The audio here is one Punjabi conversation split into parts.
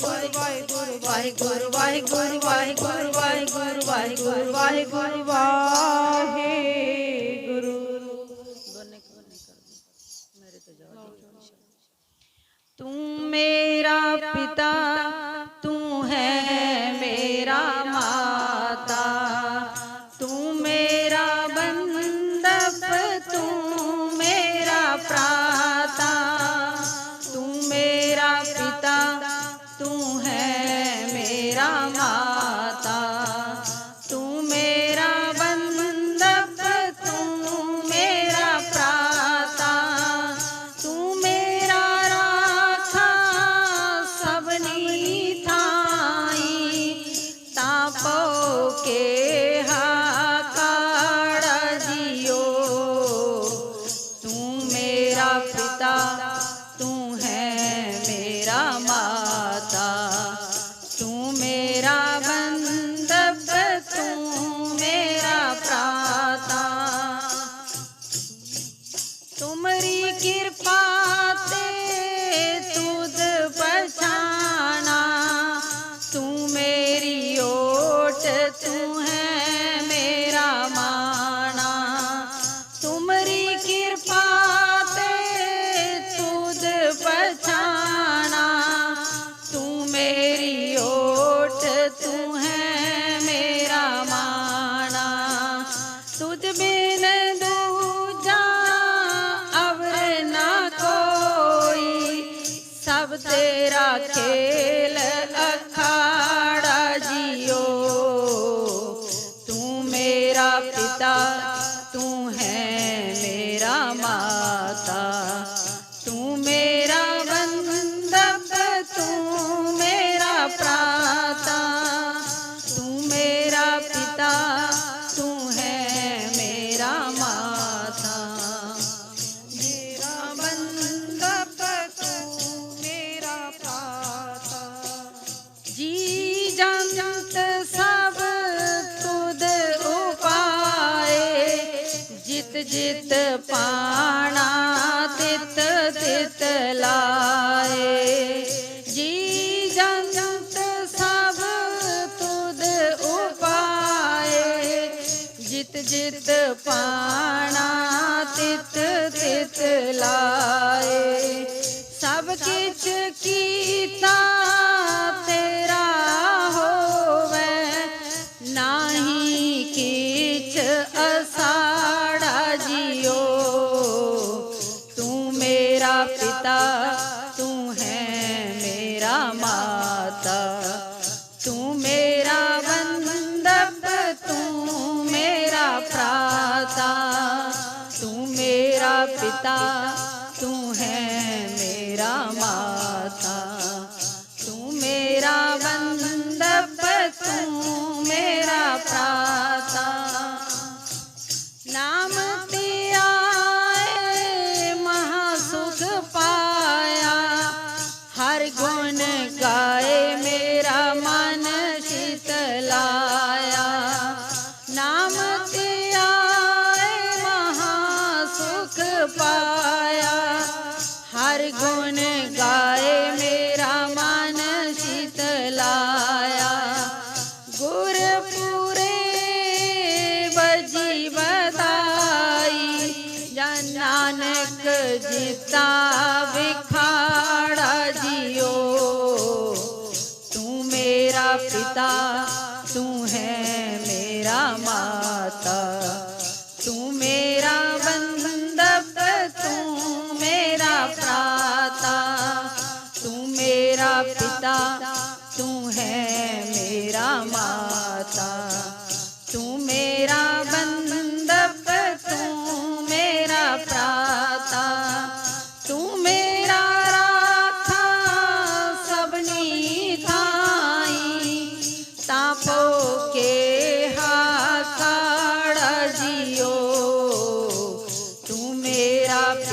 वाहेगुरु वाहेगुरु वाहेगुरु वाहेगुरु वाहेगुरु वाहेगुरु वाहेगुरु वाहेगुरु तुम मेरा पिता okay. ਤੇ ਰਾਖੇ ਜਿਤ ਪਾਣਾ, ਤਿਤ ਤਿਤ ਲਾਏ। ਜੀ ਜੰਤ ਸਭ ਤੁਧ ਉਪਾਏ। ਜਿਤ ਜਿਤ ਪਾਣਾ, ਤਿਤ ਤਿਤ ਲਾਏ। ਸਭ ਕਿਛ ਕੀਤਾ पिता तू है मेरा माता तू मेरा बंदप तू मेरा प्रा जितावे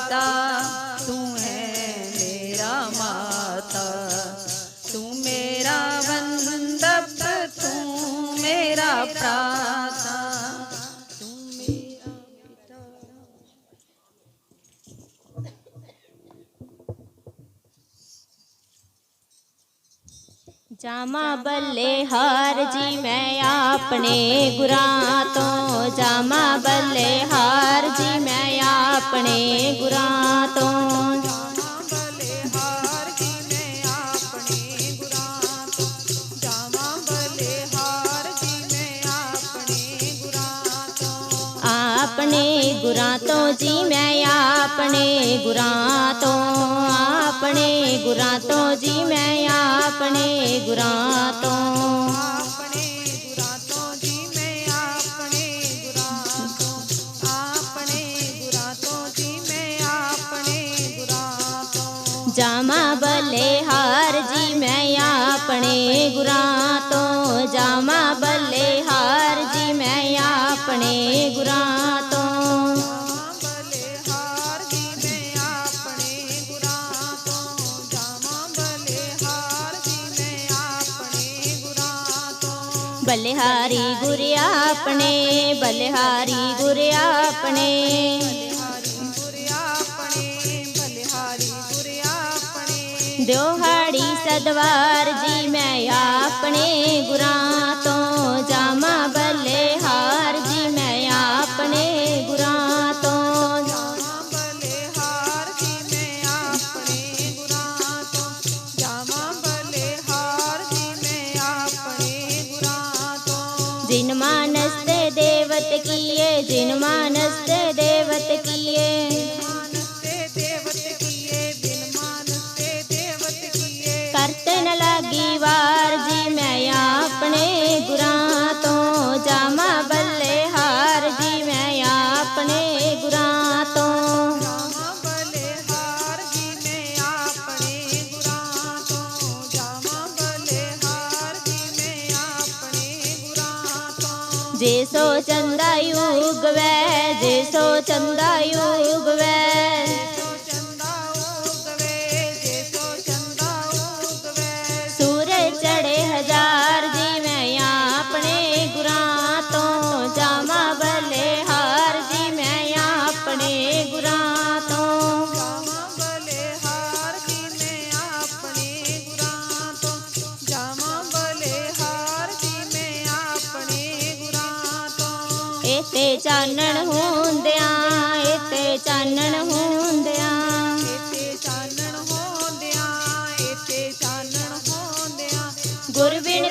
पिता तू जामा बल्लेहार जी मैं आपने गुरा तो जामा बल्लेहार जी मैं अपने गुरा तो अपने गुरा तो जी मैं अपने गुरा तो ਗੁਰਾਂ ਤੋਂ ਜੀ ਮੈਂ ਆਪਣੇ ਗੁਰਾਂ ਤੋਂ। ਆਪਣੇ ਬਲਿਹਾਰੀ ਗੁਰ ਆਪਣੇ। ਦਿਉਹਾੜੀ ਸਦਵਾਰ ਜੀ ਮੈਂ ਆਪਣੇ ਗੁਰਾਂ ਤੋਂ ਜਾਮਾ ਬੱਲੇ। જેસો ચંદાયુગ વે જેસો ચંદાયુગ વે.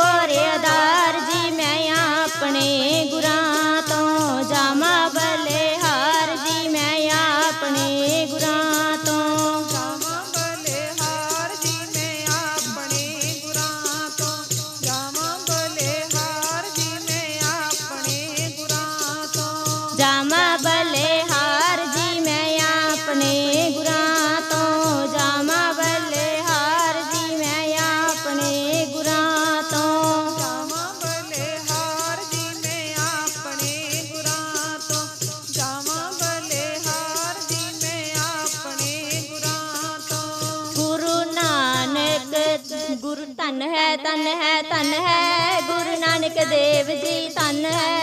Florida. ਦੇਵ ਜੀ ਧੰਨ ਹੈ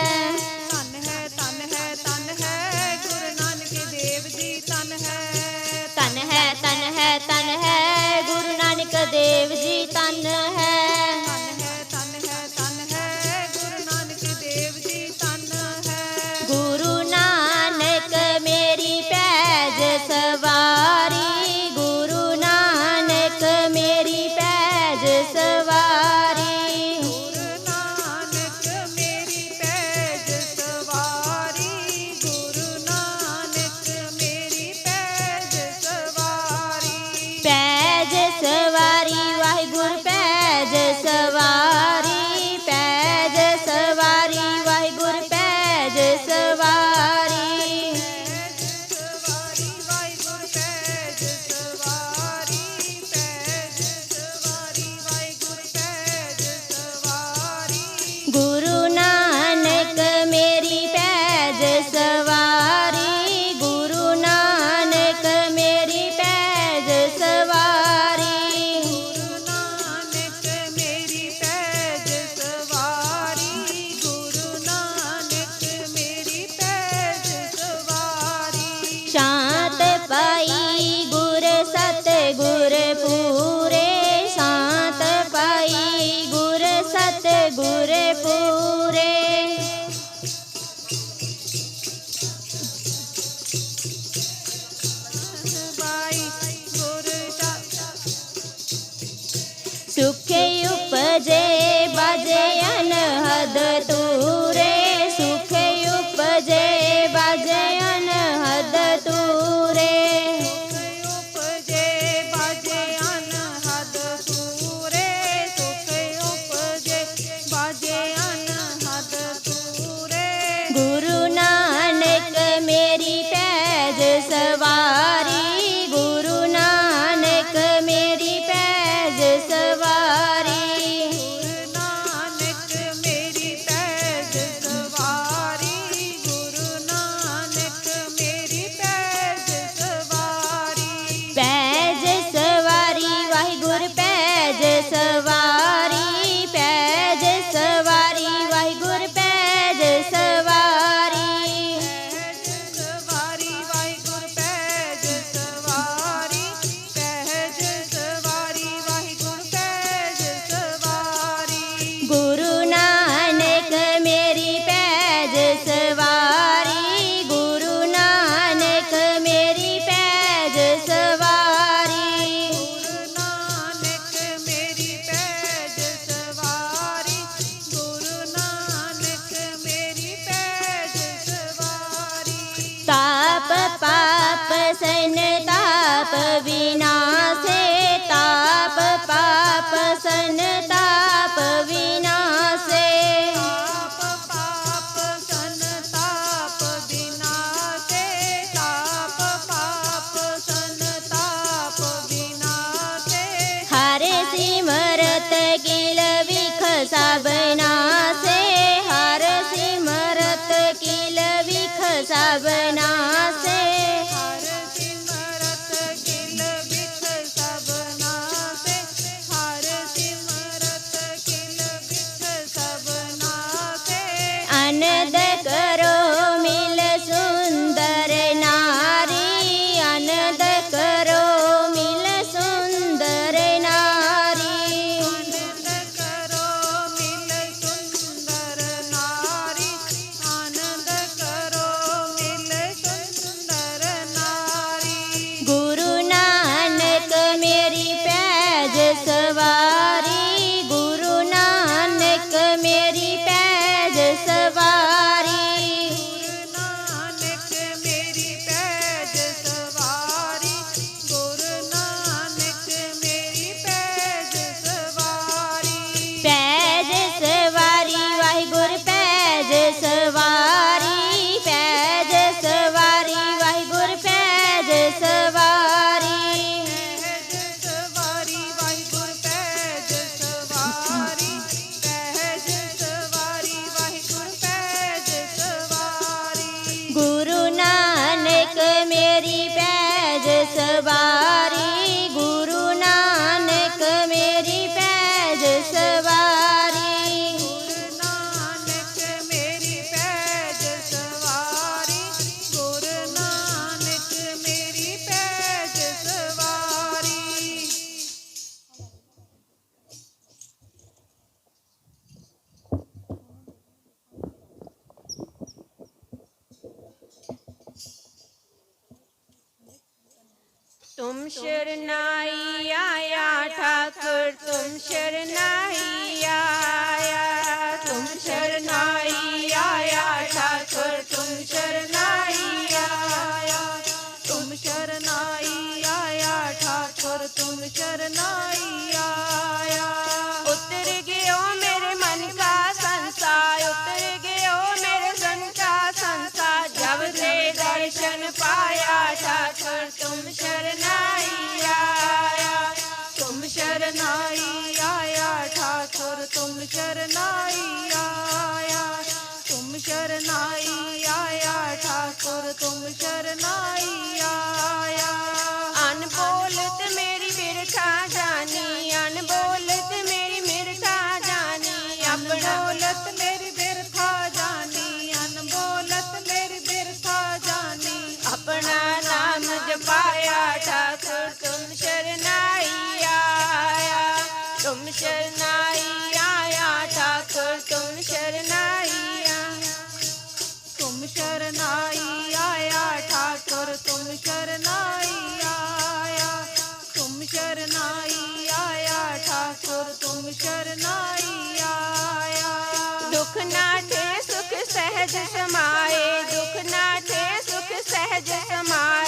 ಶ್ರೀ ਸ਼ਰਨਾਈ ਆਇਆ। ਦੁਖ ਨਾਠੇ ਸੁਖ ਸਹਿਜ ਸਮਾਏ। ਦੁਖ ਨਾਠੇ ਸੁਖ ਸਹਿਜ ਸਮਾਏ।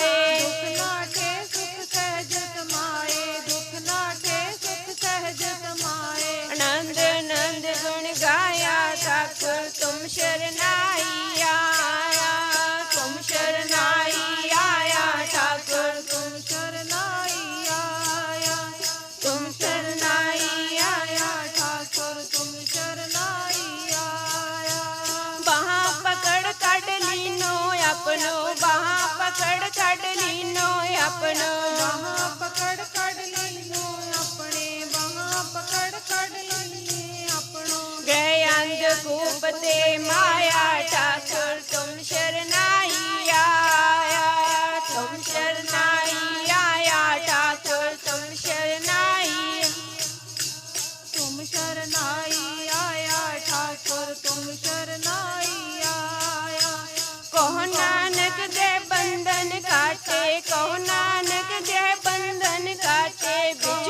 कहो नानक देव बंधन काटे विक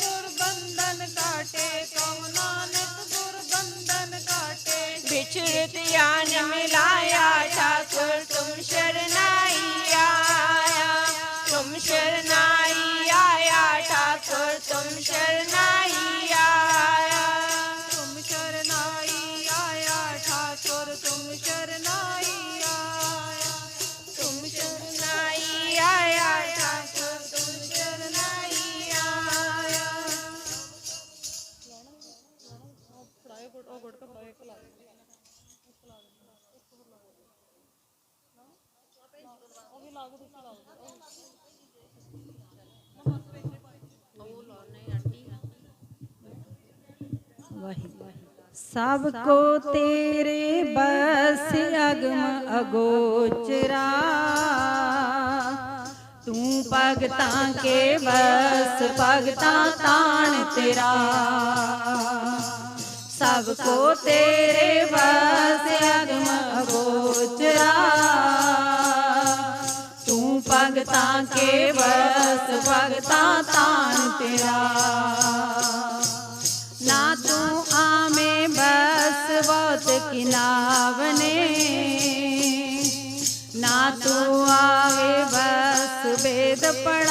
दुर्बन काटे कहो नानक दुर्बन्धन काटे। बिछड़त यान मिलाया ठाकुर तुम शरणाई आया। तुम शरणाई आया ठाकुर तुम शरणाई ਸਭ ਕੋ ਤੇਰੇ ਬਸ ਅਗਮ ਅਗੋਚਰਾ। ਤੂੰ ਭਗਤਾਂ ਕੇ ਬਸ, ਭਗਤਾਂ ਤਾਣ ਤੇਰਾ। ਸਭ ਕੋ ਤੇਰੇ ਬਸ ਅਗਮ ਅਗੋਚਰਾ। ਭਗਤਾ ਕੇ ਵਸ ਭਗਤਾ ਤਾਨ ਤੇਰਾ ਨਾ ਤੂੰ ਆਵੇਂ ਬਸ ਬਹੁਤ ਕਿਨਾਵਨੇ, ਨਾ ਤੂੰ ਆਵੇ ਬਸ ਬੇਦ ਪੜ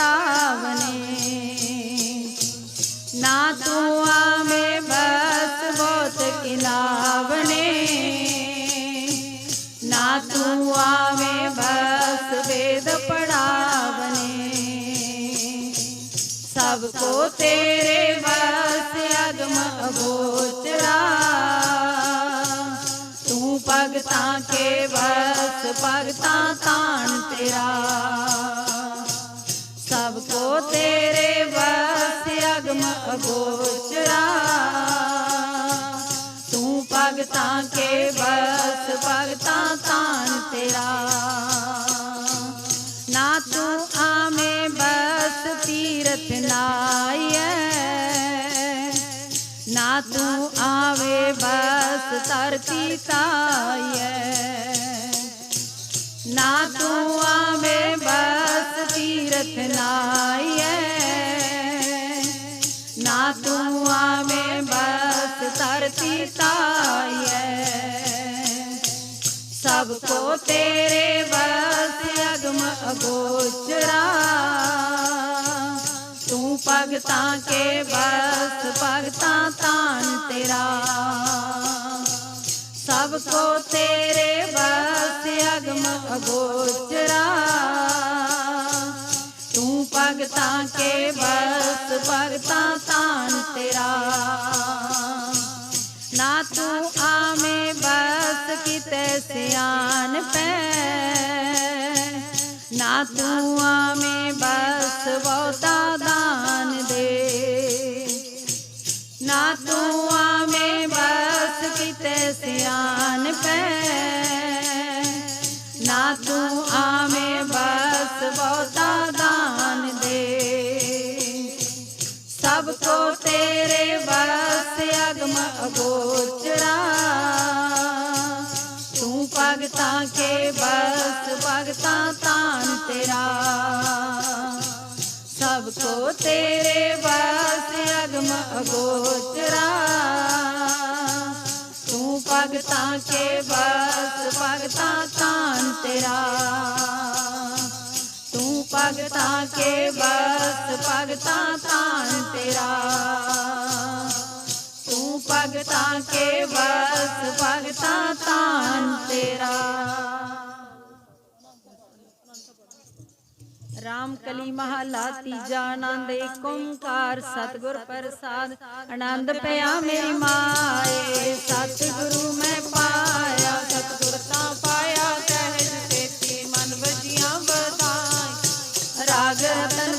ਤੇਰੇ ਵਸ ਅਗਮ ਅਗੋਚਰਾ। ਤੂੰ ਭਗਤਾਂ ਕੇ ਵਸ, ਭਗਤਾਂ ਤਾਣ ਤੇਰਾ। ਸਭ ਕੋ ਤੇਰੇ ਵਸ ਅਗਮ ਅਗੋਚਰਾ। ਆਵੇ ਬਸ ਧਰਤੀ ਤਾਈਐ। ਨਾ ਤੂੰ ਆਵੇ ਬਸ ਤੀਰਥ ਨਾਈਐ। ਨਾ ਤੂੰ ਆਵੇ ਬਸ ਧਰਤੀ ਤਾਈਐ। ਸਭ ਕੋ ਤੇਰੇ ਬਸ ਅਗਮ ਅਗੋਚਰਾ। ਤੂੰ ਭਗਤਾਂ ਕੇ ਬਸ ਭਗ ਤਾਨ ਤੇਰਾ। ਸਭ ਕੋ ਤੇਰੇ ਬਸ ਅਗਮ ਅਗੋਚਰਾ। ਤੂੰ ਭਗਤਾਂ ਕੇ ਬਸ ਭਗਤਾਂ ਤਾਨ ਤੇਰਾ। ਨਾ ਤੂੰ ਆਵੇਂ ਬਸ ਕਿਤੇ ਸਿਆਨ ਪੈ। ਨਾ ਤੂੰ ਆਵੇਂ ਬਸ ਬਹੁਤਾ ਦਾਨ ਦੇ। ਤੂੰ ਆਵੇਂ ਬਸ ਕਿਤੇ ਸਿਆਣ ਪੈ। ਨਾ ਤੂੰ ਆਵੇਂ ਬਸ ਬਹੁਤਾ ਦਾਨ ਦੇ। ਸਭ ਕੋ ਤੇਰੇ ਬਸ ਅਗਮ ਅਗੋਚਰਾ। ਤੂੰ ਭਗਤਾਂ ਕੇ ਬਸ, ਭਗਤਾਂ ਤਾਨ ਤੇਰਾ। ਸਭ ਕੋ ਤੇਰੇ ਬਸ ਭਗਤਾਂ ਕੇ ਬਸ, ਭਗਤਾਂ ਤਾਨ ਤੇਰਾ। ਤੂੰ ਭਗਤਾਂ ਕੇ ਬਸ, ਭਗਤਾਂ ਤਾਨ ਤੇਰਾ। ਤੂੰ ਭਗਤਾਂ ਕੇ ਬਸ, ਭਗਤਾਂ ਤਾਨ ਤੇਰਾ। ਰਾਮ ਕਲੀ ਮਹਲਾ ਤੀਜਾ ਆਨੰਦ, ਏਕ ਓੰਕਾਰ, ਸਤਿਗੁਰ ਪ੍ਰਸਾਦ। ਆਨੰਦ ਪਿਆ ਮੇਰੀ ਮਾਏ, ਸਤਿਗੁਰੂ ਮੈਂ ਪਾਇਆ, ਸਤਿਗੁਰ ਤਾਂ ਪਾਇਆ ਸਹਿਜ ਤੇਤੀ ਮਨ ਵਜੀਆਂ ਬਤਾਈ ਰਾਗ ਰਤਨ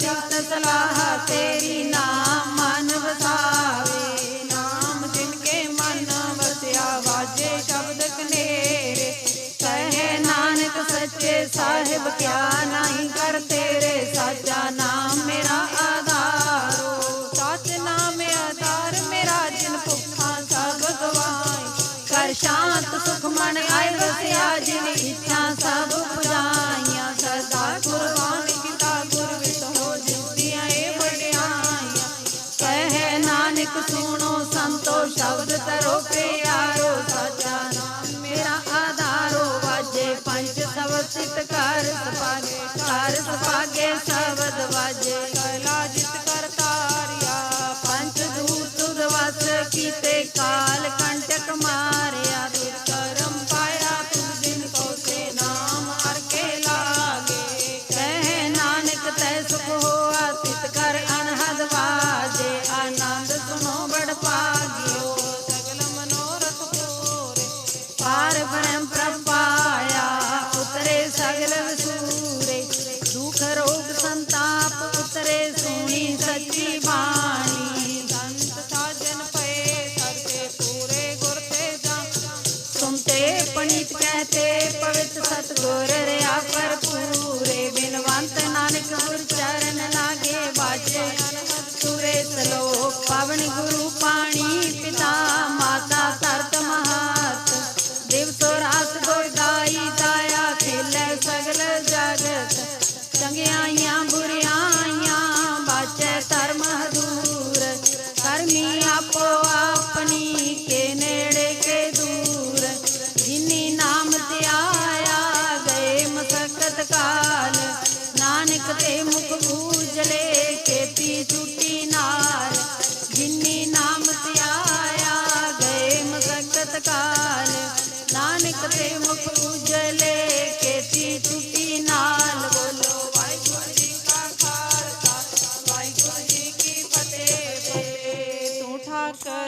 ਸਿਫਤ ਸਲਾਹ ਤੇਰੀ ਨਾਮ ਮਨ ਵਸਾਵੇ। ਨਾਮ ਜਿਨ ਕੇ ਮਨ ਵਸਿਆ, ਵਾਜੇ ਸ਼ਬਦ ਕਨੇਰੇ ਕਹੇ ਨਾਨਕ ਸੱਚੇ ਸਾਹਿਬ, ਕਿਆ ਨਹੀਂ ਕਰ ਤੇਰੇ, ਸਾਚਾ ਨਾਮ ਸਬਦ ਸਿਤ ਕਰ ਸਪਾਗੇ ਕਰ ਸਪਾਗੇ ਸ਼ਬਦ ਵਾਜੇ। Bye.